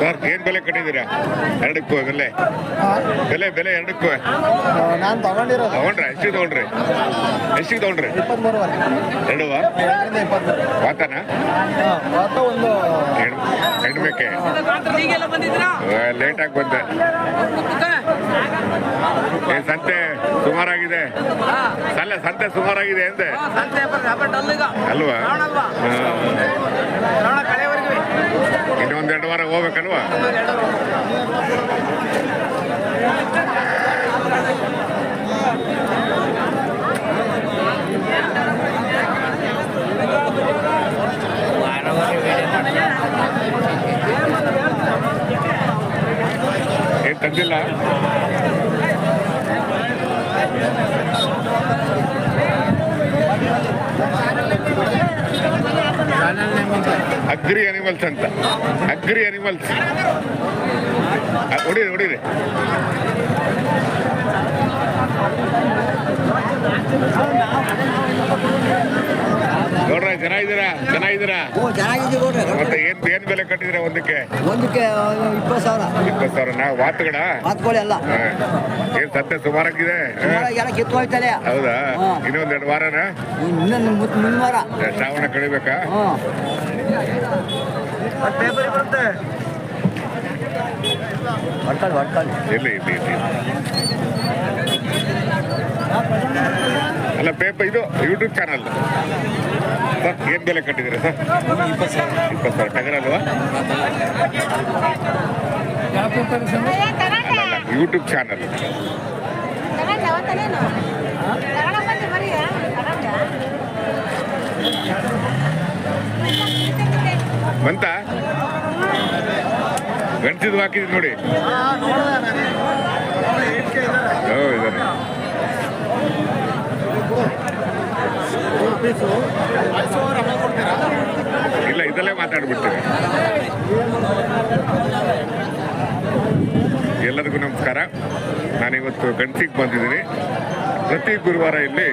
Sir ಏನ್ ಬೆಲೆ ಕಟ್ಟಿದ್ದೀರಾ? ಎರಡಕ್ಕೂ ಬೆಲೆ. ಬೆಲೆ ಬೆಲೆ ಎರಡಕ್ಕೂ. ನಾನು ತಗೊಂಡಿರೋದು. ತಗೊಂಡ್ರೆ? ಎಷ್ಟಿಗೆ ತಗೊಂಡ್ರಿ? ಎಷ್ಟಿಗೆ ತಗೊಂಡ್ರಿ? ಎರಡುವ? ವಾತನ ಒಂದು ಹೆಣ್ಮೇಕೆ ಲೇಟಾಗಿ ಬಂದಿದ್ರಾ ಲೇಟ್ ಆಗಿ ಬಂದೆ. ಏ, ಸಂತೆ ಸುಮಾರಾಗಿದೆ. ಅಲ್ಲ ಸಂತೆ ಸುಮಾರಾಗಿದೆ ಡಲ್ ಅಲ್ವಾ? ಇನ್ನೊಂದ್ ಎರಡು ಇನ್ನೊಂದೆರಡು ವಾರ ಹೋಗ್ಬೇಕಲ್ವಾ? ಏನ್ ತಂದಿಲ್ಲ? ಅಗ್ರಿ ಅನಿಮಲ್ಸ್ ಅಂತ. ಅಗ್ರಿ ಅನಿಮಲ್ಸ್ ಹೊಡೀರಿ ಹೊಡೀರಿ. ಚೆನ್ನಾಗಿದ್ದೀರಾ? ಚೆನ್ನಾಗಿದ್ದೀರಾ? ಮತ್ತೆ ಏನ್ ಏನ್ ಬೆಲೆ ಕಟ್ಟಿದಿರ ಒಂದಕ್ಕೆ? ಒಂದಕ್ಕೆ ಇಪ್ಪತ್ತು ಸಾವಿರ. ಇಪ್ಪತ್ತು ಸಾವಿರ ನಾವು ವಾತುಗಳ? ಮಾತ್ಕೊಳ್ಳಿ ಎಲ್ಲ ಏನ್ ಸತ್ಯ ಸುಮಾರಾಗಿದೆ? ಕಿತ್ಕೊಳ್ತಾರೆ ಹೌದಾ? ಇನ್ನೊಂದ್ ಎರಡು ವಾರನ? ಇನ್ನೊಂದು ಮುಂದಿನ ಶ್ರಾವಣ ಕಳಿಬೇಕಾ ಇಲ್ಲಿ ಇಲ್ಲಿ ಇಲ್ಲಿ ಅಲ್ಲ ಪೇಪರ್ ಇದು ಯೂಟ್ಯೂಬ್ ಚಾನಲ್ ಸರ್ ಏನ್ ಬೆಲೆ ಕಟ್ಟಿದ್ದೀರಾ ಸರ್? ಇಪ್ಪತ್ತು ಸಾವಿರ. ಟಗರ್ ಅಲ್ವಾ? ಯೂಟ್ಯೂಬ್ ಚಾನಲ್ ಬಂತ? ಗಂಟಿದ್ ಹಾಕಿದ್ ನೋಡಿ. ಇದಾನೆ. ಇಲ್ಲ, ಇದಲ್ಲೇ ಮಾತಾಡ್ಬಿಡ್ತೀನಿ. ಎಲ್ಲರಿಗೂ ನಮಸ್ಕಾರ. ನಾನಿವತ್ತು ಗಂಟಿಗೆ ಬಂದಿದ್ದೀನಿ. ಪ್ರತಿ ಗುರುವಾರ ಇಲ್ಲಿ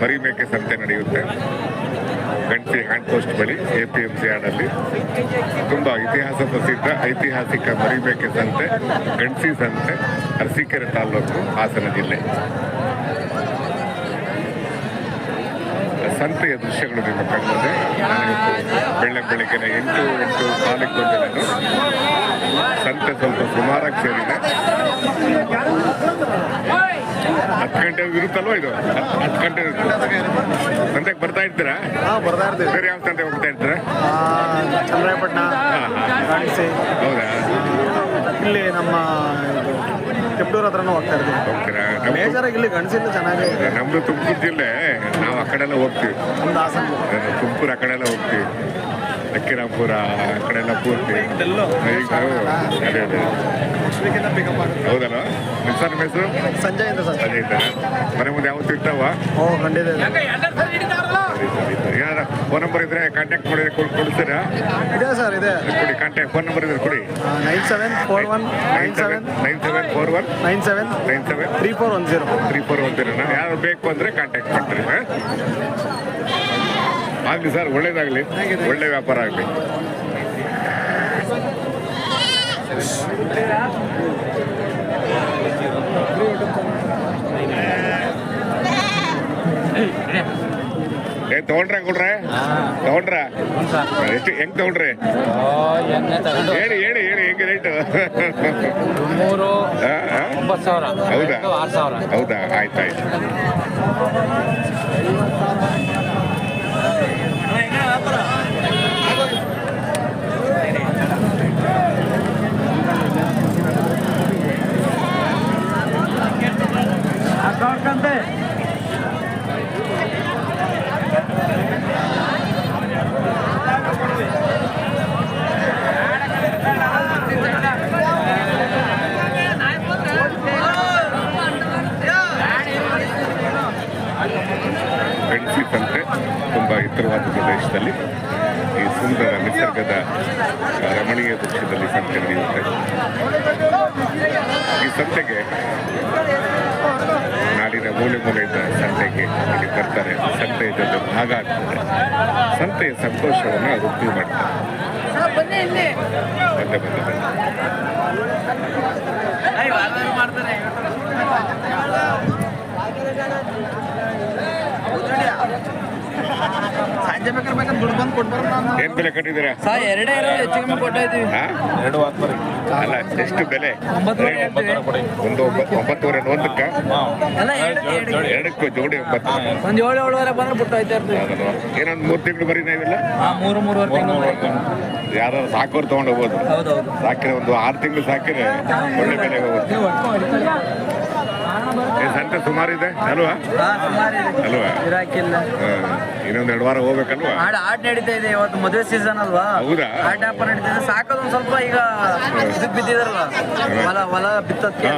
ಮರಿಮೇಕೆ ಸಂತೆ ನಡೆಯುತ್ತೆ. ಗಂಟಿ ಹ್ಯಾಂಡ್ ಪೋಸ್ಟ್ ಬಳಿ, ಎ ಪಿ ಎಂ ಸಿ ಆಡಲ್ಲಿ ತುಂಬ ಇತಿಹಾಸ ಪ್ರಸಿದ್ಧ, ಐತಿಹಾಸಿಕ ಮರಿಮೇಕೆ ಸಂತೆ ಗಂಟಿ ಸಂತೆ, ಅರಸೀಕೆರೆ ತಾಲೂಕು ಹಾಸನ ಜಿಲ್ಲೆ. ಸಂತೆಯ ದೃಶ್ಯಗಳು ನಿಮ್ಮ ನಾನಿವತ್ತು ಬೆಳ್ಳೆ ಬೆಳಗ್ಗಿನ ಎಂಟು ಎಂಟು ಕಾಲಕ್ಕೆ ಬಂದೆ ನಾನು ಸಂತೆ ಸ್ವಲ್ಪ ಸುಮಾರಾಗಿ ಸೇರಿದೆ ಹತ್ತು ಗಂಟೆ ಇರುತ್ತಲ್ವ ಇದು? ಹತ್ತು ಗಂಟೆ ಇರುತ್ತೆ ಸಂತೆಗೆ ಬರ್ತಾ ಇರ್ತೀರಾ? ಹಾಂ ಬರ್ತಾ ಇರ್ತೀವಿ. ಬೇರೆ ಯಾವ ಸಂತೆಗೆ ಹೋಗ್ತಾ ಇರ್ತೀರಾ? ಚಂದ್ರಾಯಪಟ್ಟಣ ಹೌದಾ? ಇಲ್ಲಿ ನಮ್ಮ ತಿಪ್ಟೂರ್ ಹತ್ರನೂ ಹೋಗ್ತಾ ಇರ್ತೀವಿ. ಮೇಜರಾಗಿ ಇಲ್ಲಿ ಗಂಡಸಿಂದ ಚೆನ್ನಾಗಿದೆ ನಮ್ದು ತುಮಕೂರು ಜಿಲ್ಲೆ ನಾವು ಆ ಕಡೆ ಎಲ್ಲ ಹೋಗ್ತೀವಿ. ನಮ್ದು ಹಾಸನ ತುಮಕೂರು ಆ ಕಡೆ ಎಲ್ಲ ಹೋಗ್ತೀವಿ. ಅಕ್ಕಿರಾಪುರ ಆ ಕಡೆ ಎಲ್ಲ ಪೂರ್ತಿ ಅದೇ ಅದೇ. ಲಕ್ಷ್ಮೀಕಿಂತ ಪಿಕಪ್ ಆಗುತ್ತೆ. ಹೌದಲ್ಲ? ಸರ್ ನಿಮ್ಮ ಹೆಸರು? ಸಂಜೆ ಇಂದ ಸರ್. ಸಂಜಯ್ ಇದ್ದಾರೆ ಮನೆ ಮುಂದೆ ಯಾವತ್ತು ಇರ್ತಾವ? ಓ ಖಂಡಿತ ಏನಾರ ಫೋನ್ ನಂಬರ್ ಇದ್ರೆ ಕಾಂಟ್ಯಾಕ್ಟ್ ಮಾಡಿದ್ರೆ ಕೊಡ್ ಕೊಡ್ತೀರಾ? ಇದೆ ಸರ್ ಇದೆ. ಕೊಡಿ ಕಾಂಟ್ಯಾಕ್ಟ್ ಫೋನ್ ನಂಬರ್ ಇದ್ರೆ ಕೊಡಿ. Nine seven four one nine seven nine seven four one nine seven nine seven three four one zero three four one zero ಯಾರು ಬೇಕು ಅಂದರೆ ಕಾಂಟ್ಯಾಕ್ಟ್ ಮಾಡ್ತೀರಿ ಆಗಲಿ ಸರ್ ಒಳ್ಳೇದಾಗಲಿ. ಒಳ್ಳೆ ವ್ಯಾಪಾರ ಆಗಲಿ. ಏ ತಗೊಂಡ್ರ ಕೊಡ್ರೆ? ತಗೊಂಡ್ರ? ಎಷ್ಟು ಹೆಂಗ್ ತಗೊಂಡ್ರಿ? ಹೇಳಿ ಹೇಳಿ ಹೇಳಿ ಹೆಂಗೆ ರೇಟು? ಮೂರು? ಒಂಬತ್ತು ಸಾವಿರ. ಹೌದಾ? ಆರು ಸಾವಿರ. ಹೌದಾ? ಆಯ್ತು ಆಯ್ತು. ಗಣಸಿ ಸಂತೆ ತುಂಬ ಎತ್ತರವಾದ ಪ್ರದೇಶದಲ್ಲಿ ಈ ಸುಂದರ ನಿಸರ್ಗದ ರಮಣೀಯ ದೃಶ್ಯದಲ್ಲಿ ಸಂತೆ ನಡೆಯುತ್ತೆ. ಈ ಸಂತೆಗೆ ನಾಡಿನ ಮೂಲೆ ಮೂಲೆಯಿಂದ ಸಂತೆಗೆ ಇಲ್ಲಿ ಬರ್ತಾರೆ. ಸಂತೆಯ ಜೊತೆ ಭಾಗ ಆಗ್ತಾರೆ ಸಂತೆಯ ಸಂತೋಷವನ್ನು ವೃದ್ಧಿ ಮಾಡ್ತಾರೆ ಬಂದೆ ಬಂದೆ ಬಂದೆ. ಏನ್ ಬೆಲೆ ಕಟ್ಟಿದ್ದೀರಾ? ಸರ್ ಎರಡೇ ಇರೋ ಹೆಚ್ಚು ಕಮ್ಮಿ ಕೊಡ್ತಾ ಎರಡು ಹಾ? ಅಲ್ಲ ಎಷ್ಟು ಬೆಲೆ? ಒಂದು ಒಂಬತ್ತು ಒಂಬತ್ತುವರೆ ಒಂದಕ್ಕ? ಎರಡಕ್ಕೂ ಜೋಡಿ ಒಂಬತ್ತು. ಒಂದು ಏಳು ಏಳುವರೆ ಬಂದ್ರೆ ಏನೊಂದು ಮೂರು ತಿಂಗಳು ಬರೀ ನಾವಿಲ್ಲ? ಮೂರು ಮೂರುವರೆ ತಿಂಗಳು ಯಾರು ಸಾಕೋರು ತಗೊಂಡು ಹೋಗ್ಬೋದು. ಸಾಕಿದ್ರೆ ಒಂದು ಆರು ತಿಂಗಳು ಸಾಕಿದ್ರೆ ಒಳ್ಳೆ ಬೆಲೆ ಹೋಗುತ್ತೆ. ಸಂತೆ ಸುಮಾರು ಇದೆ ಅಲ್ವಾ ಹಾ ಸುಮಾರು ಇದೆ ಅಲ್ವಾ ಗಿರಾಕಿಲ್ಲ ಇನ್ನೊಂದು ಎರಡು ವಾರ ಹೋಗ್ಬೇಕಲ್ವಾ? ಆಡ ಆಟ ನಡೀತಾ ಇದೆ ಇವತ್ತು ಮದುವೆ ಸೀಸನ್ ಅಲ್ವಾ? ಹೌದಾ? ಆಟ ವ್ಯಾಪಾರ ನಡೀತಾ ಇದೆ. ಸಾಕೋದು ಸ್ವಲ್ಪ ಈಗ ಇದಕ್ ಬಿದ್ದಿದಾರಲ್ಲ ಹೊಲ ಹೊಲ ಬಿತ್ತಕ್ಕೆ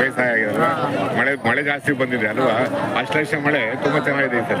ಬೇಸಾಯ ಆಗಿದಲ್ವಾ ಮಳೆ ಮಳೆ ಜಾಸ್ತಿ ಬಂದಿದೆ ಅಲ್ವಾ? ಅಷ್ಟ ಲಕ್ಷ ಮಳೆ ತುಂಬಾ ಚೆನ್ನಾಗಿದೆ ಈ ಸಲ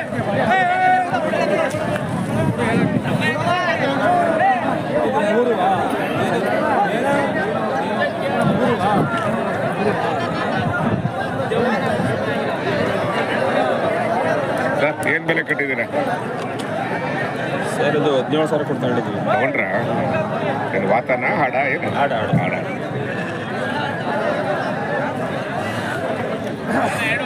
ಸರ್ ಏನ್ ಬೆಲೆ ಕಟ್ಟಿದ್ದೀರಾ ಸರ್ ಇದು ಹದಿನೇಳು ಸಾವಿರ ಕೊಡ್ತಾ ಹೇಳಿದ್ವಿ ತಗೊಂಡ್ರ? ಏನು ವಾತನ? ಹಾಡ ಏನು? ಹಾಡ, ಹಾಡ. ಹಾಡ. ಏನು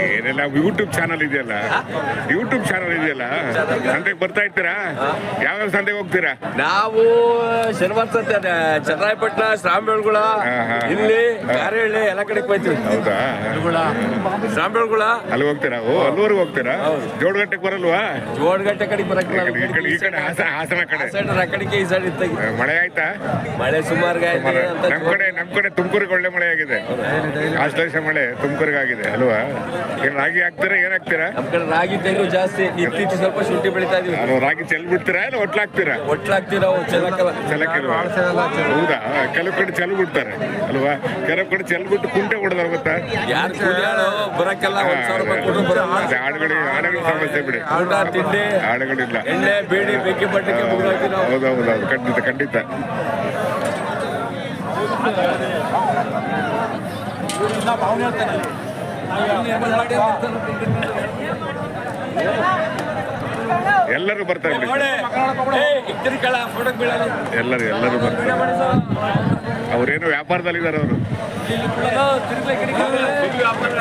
ಏನೆಲ್ಲ ಯೂಟ್ಯೂಬ್ ಚಾನಲ್ ಇದೆಯಲ್ಲ? ಯೂಟ್ಯೂಬ್ ಚಾನಲ್ ಇದೆಯಲ್ಲ? ಸಂತೆಗೆ ಬರ್ತಾ ಇರ್ತೀರಾ? ಯಾವ್ಯಾವ ಸಂತೆಗೆ ಹೋಗ್ತೀರಾ? ನಾವು ಶನಿವಾರ ಸಂತೆ ಚನ್ನರಾಯಪಟ್ಟಣ ಶ್ರಾಮಬೇಳ್ಗುಳ. ಇಲ್ಲಿ. ಕಾರಹಳ್ಳಿ ಎಲ್ಲ ಕಡೆ ಹೋಯ್ತೀವಿ. ಹೌದಾ? ಶ್ರಾಮಬೇಳ್ಗುಳ ಅಲ್ಲಿ ಹೋಗ್ತೀರಾ? ಓ ಅಲ್ಲಿವರೆಗೂ ಹೋಗ್ತೀರಾ? ಜೋಡಗಟ್ಟೆಗೆ ಬರಲ್ವಾ? ಜೋಡಗಟ್ಟೆ ಕಡೆಗೆ ಬರಕ್ಕೆ ಈ ಕಡೆ ಹಾಸನ ಕಡೆ. ಸೈಡ್ ಆ ಕಡೆಗೆ ಈ ಸೈಡ್ ಮಳೆ ಆಯ್ತಾ? ಮಳೆ ಸುಮಾರು ಆಯ್ತು ಮಳೆ. ನಮ್ ಕಡೆ ನಮ್ ಕಡೆ ತುಮಕೂರಿಗೆ ಒಳ್ಳೆ ಮಳೆ ಆಗಿದೆ. ಅಷ್ಟು ಮಳೆ ತುಮಕೂರಿಗೆ ಆಗಿದೆ ಅಲ್ವಾ? ಏನ್ ರಾಗಿ ಹಾಕ್ತೀರಾ ಏನ್ ಹಾಕ್ತೀರಾ? ನಮ್ ಕಡೆ ರಾಗಿ ತೆಂಗು ಜಾಸ್ತಿ. ಇತ್ತೀಚೆ ಸ್ವಲ್ಪ ಶುಂಠಿ ಬೆಳಿತಾ ಇದೀವಿ ರಾಗಿ ಚೆಲ್ ಬಿಡ್ತೀರಾ ಇಲ್ಲ ಒಟ್ಲಾಗ್ತೀರಾ ಒಟ್ಲಾಗ್ತೀರಾ ಚೆನ್ನಕ್ಕಲ್ಲ ಚೆಲ್ಲಕ್ಕಿಲ್ವಾ ಹೌದಾ? ಕೆಲವು ಕಡೆ ಚೆಲ್ ಬಿಡ್ತಾರೆ ಅಲ್ವಾ? ಕೆಲವು ಕಡೆ ಚೆಲ್ ಬಿಟ್ಟು ಕುಂಟೆ ಹೊಡೆದಾರ ಗೊತ್ತಾ? ಯಾರು ಕೂಲಿಯಾಳು ಬರಕ್ಕೆಲ್ಲ ಒಂದ್ ಸಾವಿರ ರೂಪಾಯಿ ಕೊಟ್ಟು ಅದೇ ಆಡುಗಳಿಗೆ ಆಡುಗಳ ಸಮಸ್ಯೆ ಬಿಡಿ. ಊಟ ತಿಂಡಿ ಆಡುಗಳಿಲ್ಲ ಎಣ್ಣೆ ಬೇಡಿ ಬೆಂಕಿ ಮುಗಿದೋಗ್ತೀವಿ ಹೌದೌದು ಖಂಡಿತ ಖಂಡಿತ. ಎಲ್ಲರೂ ಬರ್ತಾರೆ ಎಲ್ಲರೂ ಎಲ್ಲರೂ ಬರ್ತಾರೆ ಅವ್ರೇನು ವ್ಯಾಪಾರದಲ್ಲಿದ್ದಾರೆ ಅವರು.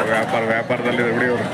ವ್ಯಾಪಾರ. ವ್ಯಾಪಾರದಲ್ಲಿ ಬಿಡಿ ಅವರು.